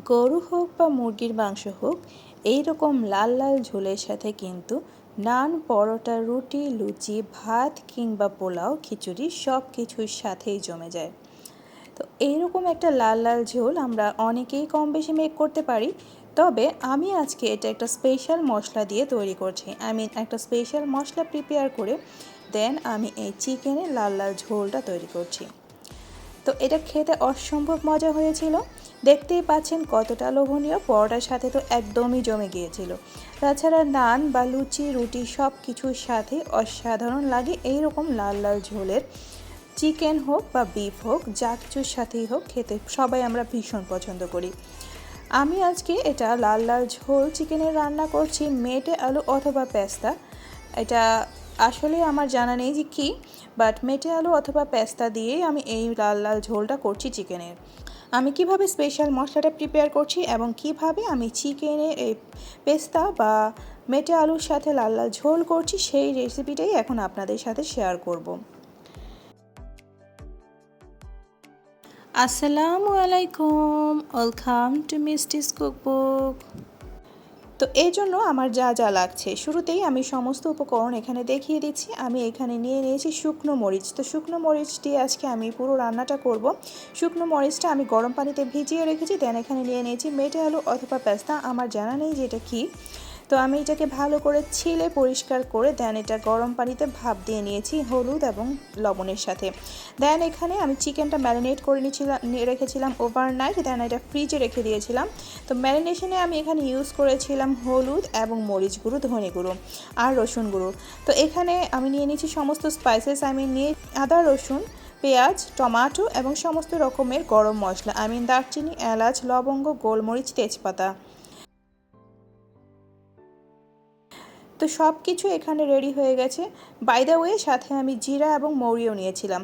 গরু হোক বা মুরগির মাংস হোক এই রকম লাল লাল ঝোলের সাথে কিন্তু নান, পরোটা, রুটি, লুচি, ভাত কিংবা পোলাও, খিচুড়ি সব কিছুর সাথেই জমে যায়। তো এইরকম একটা লাল লাল ঝোল আমরা অনেকেই কম বেশি মেক করতে পারি। তবে আমি আজকে এটা একটা স্পেশাল মশলা দিয়ে তৈরি করছি। আই মিন একটা স্পেশাল মশলা প্রিপেয়ার করে দেন আমি এই চিকেনের লাল লাল ঝোলটা তৈরি করছি। তো এটা খেতে অসম্ভব মজা হয়েছিল। দেখতেই পাচ্ছেন কতটা লোভনীয়, পরোটার সাথে তো একদমই জমে গিয়েছিল। তাছাড়া নান বা লুচি, রুটি সব কিছুর সাথে অসাধারণ লাগে এই রকম লাল লাল ঝোলের। চিকেন হোক বা বিফ হোক যা কিছুর সাথেই হোক খেতে সবাই আমরা ভীষণ পছন্দ করি। আমি আজকে এটা লাল লাল ঝোল চিকেনের রান্না করছি, মেটে আলু অথবা পেস্তা। এটা আসলে আমার জানা নেই যে কী বাট মেটে আলু অথবা পেস্তা দিয়েই আমি এই লাল লাল ঝোলটা করছি চিকেনের। আমি কীভাবে স্পেশাল মশলাটা প্রিপেয়ার করছি এবং কীভাবে আমি চিকেনের এই পেস্তা বা মেটে আলুর সাথে লাল লাল ঝোল করছি সেই রেসিপিটাই এখন আপনাদের সাথে শেয়ার করব। আসসালামু আলাইকুম ওয়েলকাম টু মিস্টিস কুকবুক তো এই জন্য আমার যা যা লাগছে। শুরুতেই আমি সমস্ত উপকরণ এখানে দেখিয়ে দিচ্ছি। আমি এখানে নিয়ে নিয়েছি শুকনো মরিচ। তো শুকনো মরিচ দিয়ে আজকে আমি পুরো রান্নাটা করব। শুকনো মরিচটা আমি গরম পানিতে ভিজিয়ে রেখেছি। দেন এখানে নিয়ে নিয়েছি মেটে আলু অথবা পেস্তা। আমার জানা নেই যে এটা কী। তো আমি এটাকে ভালো করে ছিলে পরিষ্কার করে দেন এটা গরম পানিতে ভাপ দিয়ে নিয়েছি হলুদ এবং লবণের সাথে। দেন এখানে আমি চিকেনটা ম্যারিনেট করে নিয়েছিলাম রেখেছিলাম ওভারনাইট দেন এটা ফ্রিজে রেখে দিয়েছিলাম। তো ম্যারিনেশনে আমি এখানে ইউজ করেছিলাম হলুদ এবং মরিচ গুঁড়ো, ধনে গুঁড়ো আর রসুন গুঁড়ো। তো এখানে আমি নিয়ে নিয়েছি সমস্ত স্পাইসেস আমি নিয়ে আদা, রসুন, পেঁয়াজ, টমাটো এবং সমস্ত রকমের গরম মশলা আই মিন দারচিনি, এলাচ, লবঙ্গ, গোলমরিচ, তেজপাতা। তো সব কিছু এখানে রেডি হয়ে গেছে। বাই ওয়ে সাথে আমি জিরা এবং মৌরিও নিয়েছিলাম।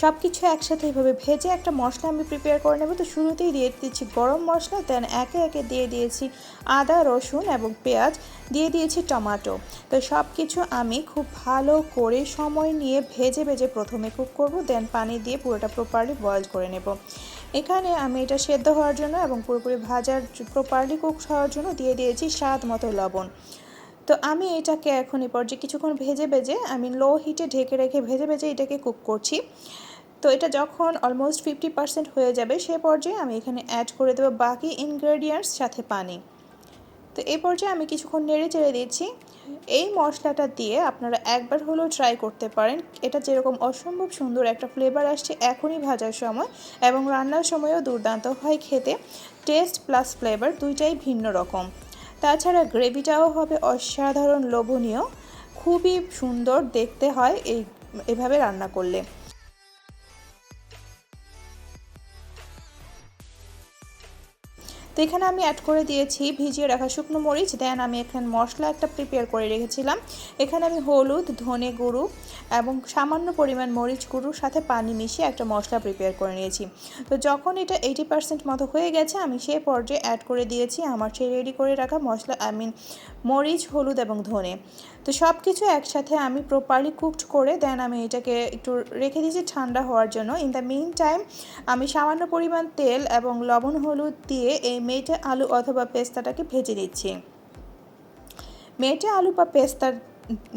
সব কিছু একসাথে এইভাবে ভেজে একটা মশলা আমি প্রিপেয়ার করে নেব। তো শুরুতেই দিয়ে দিচ্ছি গরম মশলা দেন একে একে দিয়ে দিয়েছি আদা, রসুন এবং পেঁয়াজ, দিয়ে দিয়েছি টমাটো। তো সব কিছু আমি খুব ভালো করে সময় নিয়ে ভেজে ভেজে প্রথমে কুক করব দেন পানি দিয়ে পুরোটা প্রপারলি বয়েল করে নেব। এখানে আমি এটা সেদ্ধ হওয়ার জন্য এবং পুরোপুরি ভাজার প্রপারলি কুক হওয়ার জন্য দিয়ে দিয়েছি স্বাদ মতো লবণ। তো আমি এটাকে এখন এ পর্যায়ে কিছুক্ষণ ভেজে ভেজে আমি লো হিটে ঢেকে রেখে ভেজে ভেজে এটাকে কুক করছি। তো এটা যখন অলমোস্ট ফিফটি পার্সেন্ট হয়ে যাবে, সে পর্যায়ে আমি এখানে অ্যাড করে দেবো বাকি ইনগ্রেডিয়েন্টস সাথে পানি। তো এই পর্যায়ে আমি কিছুক্ষণ নেড়ে চেড়ে দিচ্ছি। এই মশলাটা দিয়ে আপনারা একবার হলেও ট্রাই করতে পারেন। এটা যেরকম অসম্ভব সুন্দর একটা ফ্লেভার আসছে এখনই ভাজার সময় এবং রান্নার সময়ও দুর্দান্ত হয় খেতে। টেস্ট প্লাস ফ্লেভার দুইটাই ভিন্ন রকম। তাছাড়া গ্রেভিটাও হবে অসাধারণ, লোভনীয়। খুবই সুন্দর দেখতে হয় এই, এভাবে রান্না করলে। তো এখানে আমি অ্যাড করে দিয়েছি, ভিজিয়ে রাখা শুকনো মরিচ দেন আমি এখানে মশলা একটা প্রিপেয়ার করে রেখেছিলাম। এখানে আমি হলুদ, ধনে গুঁড়ো এবং সামান্য পরিমাণ মরিচ গুঁড়োর সাথে পানি মিশিয়ে একটা মশলা প্রিপেয়ার করে নিয়েছি। তো যখন এটা এইটি পার্সেন্ট মতো হয়ে গেছে, আমি সেই পর্যায়ে অ্যাড করে দিয়েছি আমার সেই রেডি করে রাখা মশলা আই মিন মরিচ, হলুদ এবং ধনে। তো সব কিছু একসাথে আমি প্রপারলি কুকড করে দেন আমি এটাকে একটু রেখে দিয়েছি ঠান্ডা হওয়ার জন্য। ইন দ্য মেন টাইম আমি সামান্য পরিমাণ তেল এবং লবণ হলুদ দিয়ে এই মেটে আলু অথবা পেস্তাটাকে ভেজে দিচ্ছি মেটে আলু বা পেস্তার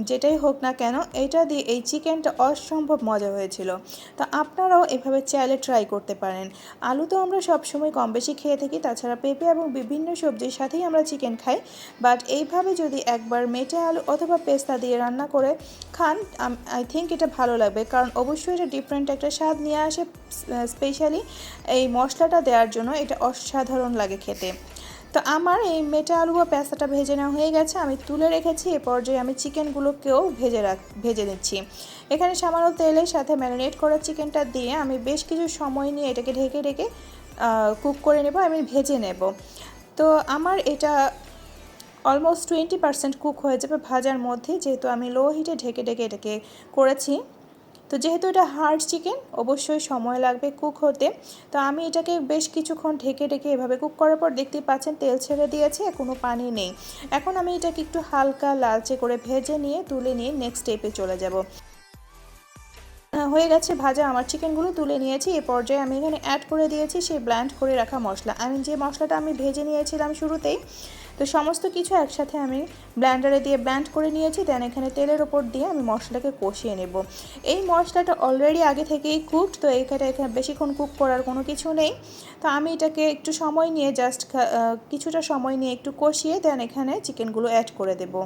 যেটাই হোক না কেন, এটা দিয়ে এই চিকেনটা অসম্ভব মজা হয়েছিল। তো আপনারাও এভাবে চাইলে ট্রাই করতে পারেন। আলু তো আমরা সবসময় কম বেশি খেয়ে থাকি, তাছাড়া পেঁপে এবং বিভিন্ন সবজির সাথেই আমরা চিকেন খাই। বাট এইভাবে যদি একবার মেটে আলু অথবা পেস্তা দিয়ে রান্না করে খান আই থিঙ্ক এটা ভালো লাগবে। কারণ অবশ্যই এটা ডিফারেন্ট একটা স্বাদ নিয়ে আসে স্পেশালি এই মশলাটা দেওয়ার জন্য এটা অসাধারণ লাগে খেতে। তো আমার এই মেটা আলু বা পেঁচাটা ভেজে নেওয়া হয়ে গেছে। আমি তুলে রেখেছি, এ পর্যায়ে আমি চিকেনগুলোকেও ভেজে রাখ, ভেজে নিচ্ছি। এখানে সামান্য তেলের সাথে ম্যারিনেট করা চিকেনটা দিয়ে আমি বেশ কিছু সময় নিয়ে এটাকে ঢেকে ঢেকে কুক করে নেব, আমি ভেজে নেব। তো আমার এটা অলমোস্ট টোয়েন্টি পার্সেন্ট কুক হয়ে যাবে ভাজার মধ্যে, যেহেতু আমি লো হিটে ঢেকে ঢেকে এটাকে করেছি। তো যেহেতু এটা হার্ড চিকেন, অবশ্যই সময় লাগবে কুক হতে। তো আমি এটাকে বেশ কিছুক্ষণ ঢেকে ঢেকে এভাবে কুক করার পর দেখতেই পাচ্ছেন তেল ছেড়ে দিয়েছে, কোনো পানি নেই। এখন আমি এটাকে একটু হালকা লালচে করে ভেজে নিয়ে, তুলে নিয়ে নেক্সট স্টেপে চলে যাব। হয়ে গেছে ভাজা আমার চিকেনগুলো, তুলে নিয়েছি। এ পর্যায়ে আমি এখানে অ্যাড করে দিয়েছি সেই ব্ল্যান্ড করে রাখা মশলা। আমি যে মশলাটা আমি ভেজে নিয়েছিলাম শুরুতেই তো সমস্ত কিছু একসাথে আমি ব্ল্যান্ডারে দিয়ে ব্ল্যান্ড করে নিয়েছি দেন এখানে তেলের ওপর দিয়ে আমি মশলাটাকে কষিয়ে নেব। এই মশলাটা অলরেডি আগে থেকেই কুকড তো এইখানে এখানে বেশিক্ষণ কুক করার কোনো কিছু নেই। তো আমি এটাকে একটু সময় নিয়ে জাস্ট কিছুটা সময় নিয়ে একটু কষিয়ে দেন এখানে চিকেনগুলো অ্যাড করে দেবো।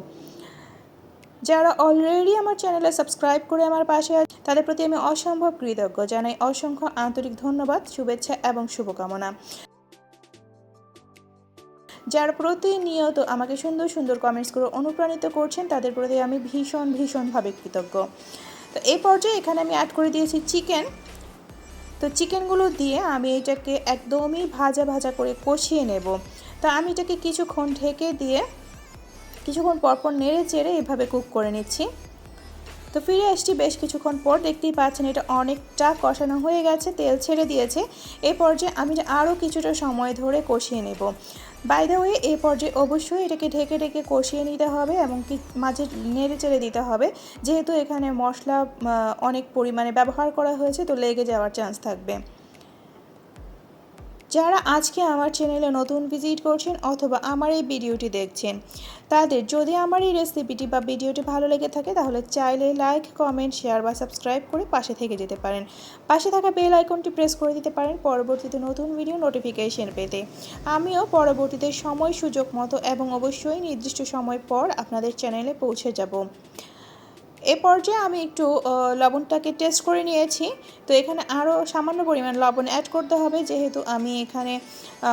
যারা অলরেডি আমার চ্যানেলে সাবস্ক্রাইব করে আমার পাশে আছে, তাদের প্রতি আমি অসম্ভব কৃতজ্ঞ। জানাই অসংখ্য আন্তরিক ধন্যবাদ, শুভেচ্ছা এবং শুভকামনা। যারা প্রতিনিয়ত আমাকে সুন্দর সুন্দর কমেন্টস করে অনুপ্রাণিত করছেন, তাদের প্রতি আমি ভীষণ, ভীষণভাবে কৃতজ্ঞ। তো এই পর্যায়ে এখানে আমি অ্যাড করে দিয়েছি চিকেন তো চিকেনগুলো দিয়ে আমি এটাকে একদমই ভাজা ভাজা করে কষিয়ে নেব। তা আমি এটাকে কিছুক্ষণ ঢেকে দিয়ে কিছুক্ষণ পরপর নেড়ে চেড়ে এভাবে কুক করে নিচ্ছি। তো ফিরে আসছি বেশ কিছুক্ষণ পর, দেখতেই পাচ্ছেন এটা অনেকটা কষানো হয়ে গেছে, তেল ছেড়ে দিয়েছে। এ পর্যায়ে আমি আরও কিছুটা সময় ধরে কষিয়ে নেব। বাই দ্য ওয়ে এই পর্যায়ে অবশ্যই এটাকে ঢেকে ঢেকে কষিয়ে নিতে হবে এবং কি মাঝে নেড়ে চেড়ে দিতে হবে। যেহেতু এখানে মশলা অনেক পরিমাণে ব্যবহার করা হয়েছে, তো লেগে যাওয়ার চান্স থাকবে। যারা আজকে আমার চ্যানেলে নতুন ভিজিট করছেন অথবা আমার এই ভিডিওটি দেখছেন, তাদের যদি আমার এই রেসিপিটি বা ভিডিওটি ভালো লেগে থাকে, তাহলে চাইলে লাইক কমেন্ট শেয়ার বা সাবস্ক্রাইব করে পাশে থেকে যেতে পারেন। পাশে থাকা বেল আইকনটি প্রেস করে দিতে পারেন পরবর্তীতে নতুন ভিডিও নোটিফিকেশন পেতে। আমিও পরবর্তীতে সময়, সুযোগ, মতো এবং অবশ্যই নির্দিষ্ট সময় পর আপনাদের চ্যানেলে পৌঁছে যাব। এ পর্যায়ে আমি একটু লবণটাকে টেস্ট করে নিয়েছি। তো এখানে আরও সামান্য পরিমাণ লবণ অ্যাড করতে হবে, যেহেতু আমি এখানে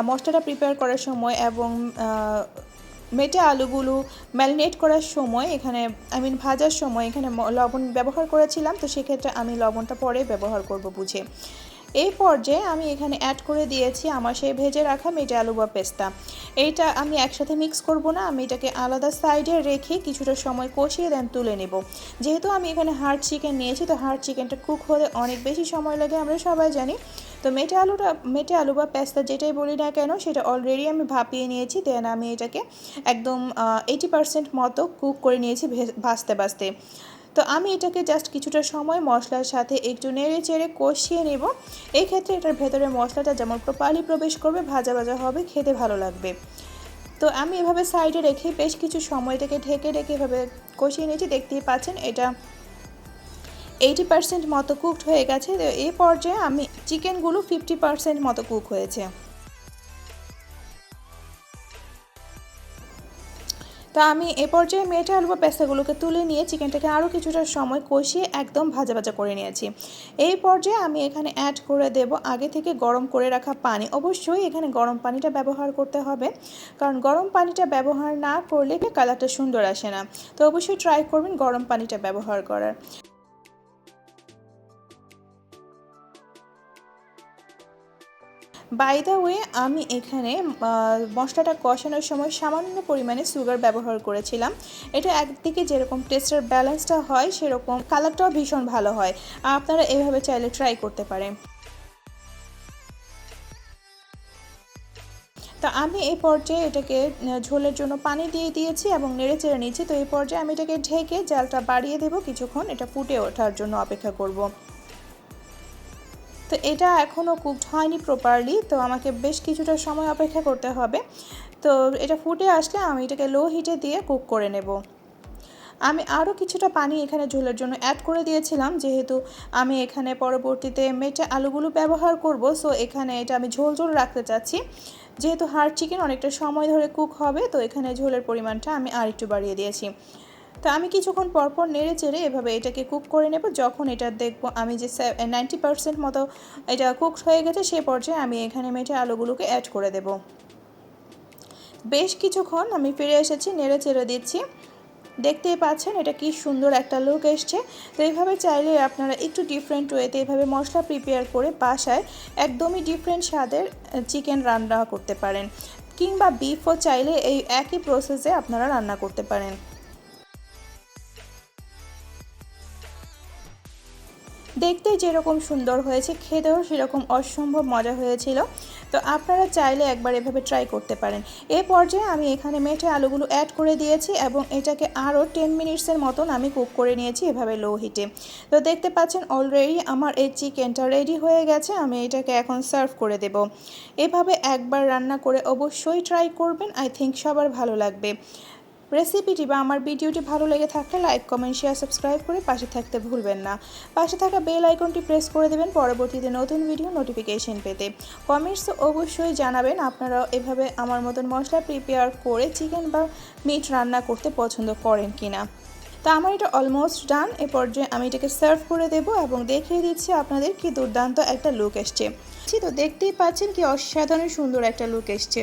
মশলাটা প্রিপেয়ার করার সময় এবং মেটে আলুগুলো ম্যারিনেট করার সময় এখানে আই মিন ভাজার সময় এখানে লবণ ব্যবহার করেছিলাম। তো সেক্ষেত্রে আমি লবণটা পরে ব্যবহার করব বুঝে। এই পর্যায়ে আমি এখানে অ্যাড করে দিয়েছি আমার সেই ভেজে রাখা মেটে আলু বা পেস্তা। এইটা আমি একসাথে মিক্স করব না, আমি এটাকে আলাদা সাইডে রেখে কিছুটা সময় কষিয়ে দেন তুলে নেব। যেহেতু আমি এখানে হার্ড চিকেন নিয়েছি, তো হার্ড চিকেনটা কুক হতে অনেক বেশি সময় লাগে, আমরা সবাই জানি। তো মেটে আলুটা, মেটে আলু বা পেস্তা যেটাই বলি না কেন, সেটা অলরেডি আমি ভাপিয়ে নিয়েছি দেন আমি এটাকে একদম এইটি পারসেন্ট মতো কুক করে নিয়েছি ভাজতে ভাজতে। তো আমি এটাকে জাস্ট কিছুটা সময় মশলার সাথে একটু নেড়ে চেড়ে কষিয়ে নেব। এই ক্ষেত্রে এটার ভেতরে মশলাটা যেমন প্রপারলি প্রবেশ করবে, ভাজা ভাজা হবে, খেতে ভালো লাগবে। তো আমি এভাবে সাইডে রেখে বেশ কিছু সময় থেকে ঢেকে ঢেকে এভাবে কষিয়ে নিয়েছি। দেখতেই পাচ্ছেন এটা এইটি পার্সেন্ট মতো কুকড হয়ে গেছে। এই পর্যায়ে আমি চিকেনগুলো ফিফটি পার্সেন্ট মতো কুক হয়েছে। তা আমি এ পর্যায়ে মেয়েটা আলু বা পেস্তাগুলোকে তুলে নিয়ে চিকেনটাকে আরও কিছুটা সময় কষিয়ে একদম ভাজা ভাজা করে নিয়েছি। এই পর্যায়ে আমি এখানে অ্যাড করে দেব আগে থেকে গরম করে রাখা পানি। অবশ্যই এখানে গরম পানিটা ব্যবহার করতে হবে, কারণ গরম পানিটা ব্যবহার না করলে কালারটা সুন্দর আসে না। তো অবশ্যই ট্রাই করবেন গরম পানিটা ব্যবহার করার। বাই দ্য ওয়ে আমি এখানে মশলাটা কষানোর সময় সামান্য পরিমাণে সুগার ব্যবহার করেছিলাম। এটা একদিকে যেরকম টেস্টের ব্যালেন্সটা হয়, সেরকম কালারটাও ভীষণ ভালো হয়। আপনারা এভাবে চাইলে ট্রাই করতে পারেন। তা আমি এই পর্যায়ে এটাকে ঝোলের জন্য পানি দিয়ে দিয়েছি এবং নেড়ে চেড়ে নিয়েছি তো এই পর্যায়ে আমি এটাকে ঢেকে জালটা বাড়িয়ে দেবো। কিছুক্ষণ এটা ফুটে ওঠার জন্য অপেক্ষা করব। তো এটা এখনও কুকড হয়নি প্রপারলি তো আমাকে বেশ কিছুটা সময় অপেক্ষা করতে হবে। তো এটা ফুটে আসলে আমি এটাকে লো হিটে দিয়ে কুক করে নেব। আমি আরও কিছুটা পানি এখানে ঝোলের জন্য অ্যাড করে দিয়েছিলাম, যেহেতু আমি এখানে পরবর্তীতে মেটে আলুগুলো ব্যবহার করব সো এখানে এটা আমি ঝোল ঝোল রাখতে চাচ্ছি। যেহেতু হার্ড চিকেন অনেকটা সময় ধরে কুক হবে, তো এখানে ঝোলের পরিমাণটা আমি আর একটু বাড়িয়ে দিয়েছি। তো আমি কিছুক্ষণ পরপর নেড়ে চেড়ে এভাবে এটাকে কুক করে নেব। যখন এটা দেখব আমি যে নাইনটি পারসেন্ট মতো এটা কুক হয়ে গেছে, সে পর্যায়ে আমি এখানে মেটে আলুগুলোকে অ্যাড করে দেব। বেশ কিছুক্ষণ আমি ফিরে এসেছি, নেড়ে চেড়ে দিচ্ছি। দেখতেই পাচ্ছেন এটা কি সুন্দর একটা লুক এসছে। তো এইভাবে চাইলে আপনারা একটু ডিফারেন্ট ওয়েতে এভাবে মশলা প্রিপেয়ার করে বাসায় একদমই ডিফারেন্ট স্বাদের চিকেন রান্না করতে পারেন। কিংবা বিফও চাইলে এই একই প্রসেসে আপনারা রান্না করতে পারেন। দেখতে যেরকম সুন্দর হয়েছে, খেতেও সেরকম অসম্ভব মজা হয়েছিল। তো আপনারা চাইলে একবার এভাবে ট্রাই করতে পারেন। এ পর্যায়ে আমি এখানে মেঠে আলুগুলো অ্যাড করে দিয়েছি এবং এটাকে আরও টেন মিনিটসের মতন আমি কুক করে নিয়েছি এভাবে লো হিটে তো দেখতে পাচ্ছেন অলরেডি আমার এই চিকেনটা রেডি হয়ে গেছে, আমি এটাকে এখন সার্ভ করে দেব। এভাবে একবার রান্না করে অবশ্যই ট্রাই করবেন আই থিঙ্ক সবার ভালো লাগবে। রেসিপিটি বা আমার ভিডিওটি ভালো লেগে থাকলে লাইক, কমেন্ট, শেয়ার, সাবস্ক্রাইব করে পাশে থাকতে ভুলবেন না। পাশে থাকা বেল আইকনটি প্রেস করে দেবেন পরবর্তীতে নতুন ভিডিও নোটিফিকেশন পেতে। কমেন্টসে অবশ্যই জানাবেন আপনারাও এভাবে আমার মতন মশলা প্রিপেয়ার করে চিকেন বা মিট রান্না করতে পছন্দ করেন কিনা। তো আমার এটা অলমোস্ট ডান এ পর্যায়ে আমি এটাকে সার্ভ করে দেব এবং দেখিয়ে দিচ্ছি আপনাদের কি দুর্দান্ত একটা লুক এসছে। তো দেখতেই পাচ্ছেন কি অসাধারণ সুন্দর একটা লুক এসছে।